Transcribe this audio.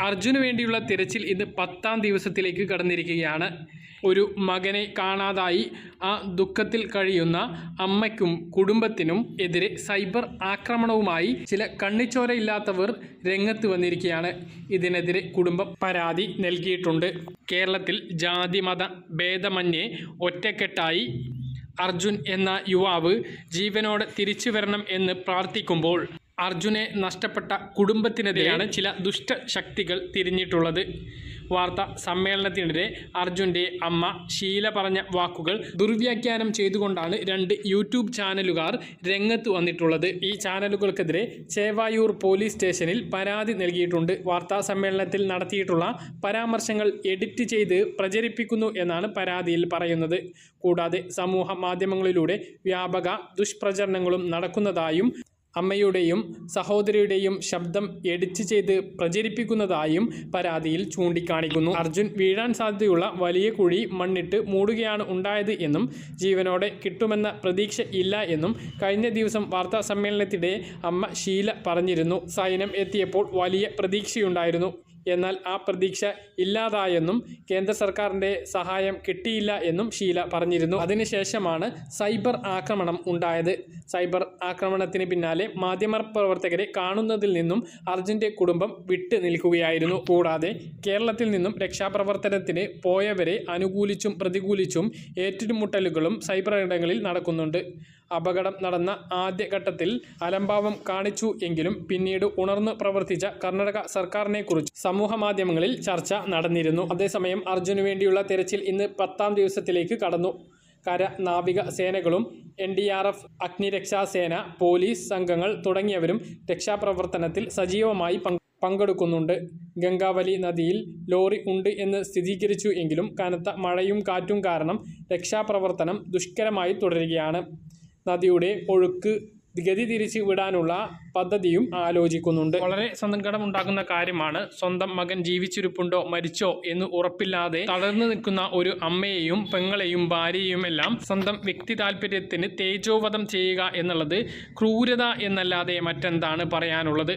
അർജുന് വേണ്ടിയുള്ള തിരച്ചിൽ ഇന്ന് പത്താം ദിവസത്തിലേക്ക് കടന്നിരിക്കുകയാണ്. ഒരു മകനെ കാണാതായി ആ ദുഃഖത്തിൽ കഴിയുന്ന അമ്മയ്ക്കും കുടുംബത്തിനും എതിരെ സൈബർ ആക്രമണവുമായി ചില കണ്ണിച്ചോരയില്ലാത്തവർ രംഗത്ത് വന്നിരിക്കുകയാണ്. ഇതിനെതിരെ കുടുംബം പരാതി നൽകിയിട്ടുണ്ട്. കേരളത്തിൽ ജാതിമത ഭേദമന്യേ ഒറ്റക്കെട്ടായി. അർജുൻ എന്ന യുവാവ് ജീവനോടെ തിരിച്ചു വരണം എന്ന് പ്രാർത്ഥിക്കുമ്പോൾ അർജുനെ നഷ്ടപ്പെട്ട കുടുംബത്തിനെതിരെയാണ് ചില ദുഷ്ടശക്തികൾ തിരിഞ്ഞിട്ടുള്ളത്. വാർത്താ സമ്മേളനത്തിനിടെ അർജുന്റെ അമ്മ ഷീല പറഞ്ഞ വാക്കുകൾ ദുർവ്യാഖ്യാനം ചെയ്തുകൊണ്ടാണ് രണ്ട് യൂട്യൂബ് ചാനലുകാർ രംഗത്ത് വന്നിട്ടുള്ളത്. ഈ ചാനലുകൾക്കെതിരെ ചേവായൂർ പോലീസ് സ്റ്റേഷനിൽ പരാതി നൽകിയിട്ടുണ്ട്. വാർത്താ സമ്മേളനത്തിൽ നടത്തിയിട്ടുള്ള പരാമർശങ്ങൾ എഡിറ്റ് ചെയ്ത് പ്രചരിപ്പിക്കുന്നു എന്നാണ് പരാതിയിൽ പറയുന്നത്. കൂടാതെ സമൂഹ മാധ്യമങ്ങളിലൂടെ വ്യാപക ദുഷ്പ്രചരണങ്ങളും നടക്കുന്നതായും അമ്മയുടെയും സഹോദരിയുടെയും ശബ്ദം എഡിറ്റ് ചെയ്ത് പ്രചരിപ്പിക്കുന്നതായും പരാതിയിൽ ചൂണ്ടിക്കാണിക്കുന്നു. അർജുൻ വീഴാൻ സാധ്യതയുള്ള വലിയ കുഴി മണ്ണിട്ട് മൂടുകയാണ് ഉണ്ടായത് എന്നും ജീവനോടെ കിട്ടുമെന്ന പ്രതീക്ഷ ഇല്ല എന്നും കഴിഞ്ഞ ദിവസം വാർത്താ സമ്മേളനത്തിനിടെ അമ്മ ഷീല പറഞ്ഞിരുന്നു. സൈനം എത്തിയപ്പോൾ വലിയ പ്രതീക്ഷയുണ്ടായിരുന്നു. എന്നാൽ ആ പ്രതീക്ഷ ഇല്ലാതായെന്നും കേന്ദ്ര സർക്കാരിന്റെ സഹായം കിട്ടിയില്ല എന്നും ഷീല പറഞ്ഞിരുന്നു. അതിനുശേഷമാണ് സൈബർ ആക്രമണം ഉണ്ടായത്. സൈബർ ആക്രമണത്തിന് പിന്നാലെ മാധ്യമ പ്രവർത്തകരെ കാണുന്നതിൽ നിന്നും അർജുന്റെ കുടുംബം വിട്ടു നിൽക്കുകയായിരുന്നു. കൂടാതെ കേരളത്തിൽ നിന്നും രക്ഷാപ്രവർത്തനത്തിന് പോയവരെ അനുകൂലിച്ചും പ്രതികൂലിച്ചും ഏറ്റുമുട്ടലുകളും സൈബർ ഇടങ്ങളിൽ നടക്കുന്നുണ്ട്. അപകടം നടന്ന ആദ്യഘട്ടത്തിൽ അലംഭാവം കാണിച്ചു എങ്കിലും പിന്നീട് ഉണർന്നു പ്രവർത്തിച്ച കർണാടക സർക്കാരിനെക്കുറിച്ച് സമൂഹ മാധ്യമങ്ങളിൽ ചർച്ച നടന്നിരുന്നു. അതേസമയം അർജുനു വേണ്ടിയുള്ള തെരച്ചിൽ ഇന്ന് പത്താം ദിവസത്തിലേക്ക് കടന്നു. കര നാവിക സേനകളും എൻ ഡി ആർ എഫ് അഗ്നിരക്ഷാസേന പോലീസ് സംഘങ്ങൾ തുടങ്ങിയവരും രക്ഷാപ്രവർത്തനത്തിൽ സജീവമായി പങ്ക് പങ്കെടുക്കുന്നുണ്ട്. ഗംഗാവലി നദിയിൽ ലോറി ഉണ്ട് എന്ന് സ്ഥിരീകരിച്ചു എങ്കിലും കനത്ത മഴയും കാറ്റും കാരണം രക്ഷാപ്രവർത്തനം ദുഷ്കരമായി തുടരുകയാണ്. നദിയുടെ ഒഴുക്ക് ഗതി തിരിച്ച് വിടാനുള്ള പദ്ധതിയും ആലോചിക്കുന്നുണ്ട്. വളരെ സങ്കടം ഉണ്ടാക്കുന്ന കാര്യമാണ് സ്വന്തം മകൻ ജീവിച്ചിരിപ്പുണ്ടോ മരിച്ചോ എന്ന് ഉറപ്പില്ലാതെ തളർന്നു നിൽക്കുന്ന ഒരു അമ്മയെയും പെങ്ങളെയും ഭാര്യയെയും എല്ലാം സ്വന്തം വ്യക്തി താല്പര്യത്തിന് തേജോവധം ചെയ്യുക എന്നുള്ളത് ക്രൂരത എന്നല്ലാതെ മറ്റെന്താണ് പറയാനുള്ളത്?